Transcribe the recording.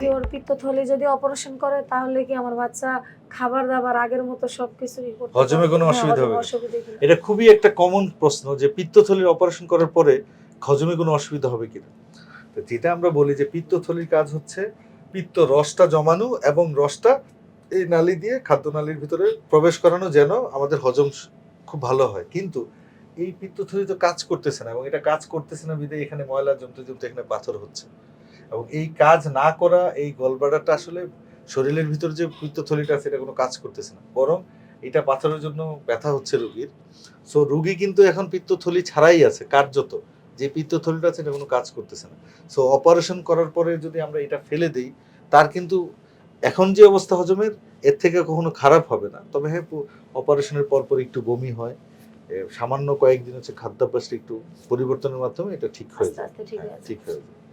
যে ওর পিত্তথলি যদি অপারেশন করে তাহলে কি আমার বাচ্চা খাবার দাবার আগের মতো সবকিছুই করতে হজমে কোনো হ্যাঁ, অসুবিধা হবে? এটা খুবই একটা কমন প্রশ্ন যে পিত্তথলির অপারেশন করার পরে হজমে কোনো অসুবিধা হবে কিনা তো যেটা আমরা বলি যে পিত্তথলির কাজ হচ্ছে পিত্ত রসটা জমানো এবং রসটা এই নালি দিয়ে খাদ্যনালীর ভিতরে প্রবেশ করানো যেন আমাদের হজম খুব ভালো হয়। কিন্তু এই পিত্তথলি তো কাজ করতেছে না এবং এটা কাজ করতেছে না বিদে এখানে ময়লা জমতে জমতে এখানে পাথর হচ্ছে। এবং এই কাজ না করা এই গলবাডাটা আসলে শরীরের ভিতরে যে পিত্তথলিটা আছে এটা কোনো কাজ করতেছে না। বরং এটা পাথরের জন্য ব্যথা হচ্ছে রোগীর। সো রুগী কিন্তু এখন পিত্তথলি ছাড়াই আছে কার্যত। যে পিত্তথলিটা আছে এটা কোনো কাজ করতেছে না। সো অপারেশন করার পরে যদি আমরা এটা ফেলে দিই তার কিন্তু এখন যে অবস্থা হজমের এর থেকে কখনো খারাপ হবে না। তবে হ্যাঁ অপারেশনের পর পর একটু বমি হয়। সামান্য কয়েকদিন হচ্ছে খাদ্যাভ্যাসটা একটু পরিবর্তনের মাধ্যমে এটা ঠিক হয়ে যায়। হ্যাঁ, আছে ঠিক হয়ে যায়।